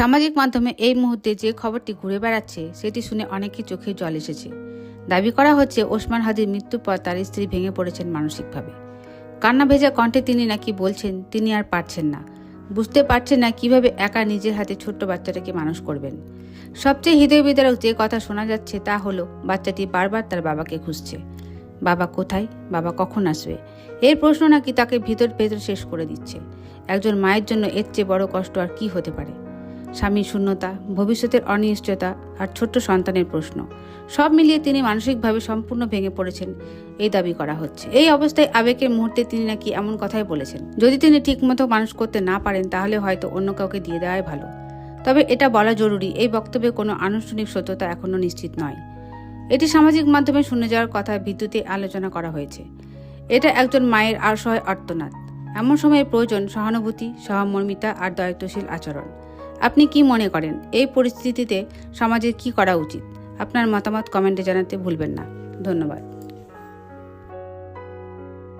সামাজিক মাধ্যমে এই মুহূর্তে যে খবরটি ঘুরে বেড়াচ্ছে, সেটি শুনে অনেকের চোখে জল এসেছে। দাবি করা হচ্ছে, ওসমান হাদির মৃত্যুর পর তার স্ত্রী ভেঙে পড়েছেন মানসিকভাবে। কান্না ভেজা কণ্ঠে তিনি নাকি বলছেন, তিনি আর পারছেন না। বুঝতে পারছেন না কীভাবে একা নিজের হাতে ছোট্ট বাচ্চাটাকে মানুষ করবেন। সবচেয়ে হৃদয় বিদারক যে কথা শোনা যাচ্ছে, তা হলো, বাচ্চাটি বারবার তার বাবাকে খুঁজছে। বাবা কোথায়? বাবা কখন আসবে? এর প্রশ্ন নাকি তাকে ভিতর ভেতর শেষ করে দিচ্ছে। একজন মায়ের জন্য এর চেয়ে বড় কষ্ট আর কি হতে পারে? স্বামীর শূন্যতা, ভবিষ্যতের অনিশ্চয়তা আর ছোট্ট সন্তানের প্রশ্ন। সব মিলিয়ে তিনি মানসিকভাবে সম্পূর্ণ ভেঙে পড়েছেন। এই দাবি করা হচ্ছে। এই অবস্থায় আবেগের মুহূর্তে তিনি নাকি এমন কথাই বলেছেন। যদি তিনি ঠিকমতো মানুষ করতে না পারেন, তাহলে হয়তো অন্য কাউকে দিয়ে দেওয়াই ভালো। তবে এটা বলা জরুরি। এই বক্তব্যে কোনো আনুষ্ঠানিক সত্যতা এখনও নিশ্চিত নয়। এটি সামাজিক মাধ্যমে শুনে যাওয়ার কথা বিদ্যুতে আলোচনা করা হয়েছে। এটা একজন মায়ের অসহায় আর্তনাদ। এমন সময়ে প্রয়োজন সহানুভূতি, সহমর্মিতা আর দায়িত্বশীল আচরণ। আপনি কি মনে করেন, এই পরিস্থিতিতে সমাজের কি করা উচিত? আপনার মতামত কমেন্টে জানাতে ভুলবেন না। ধন্যবাদ।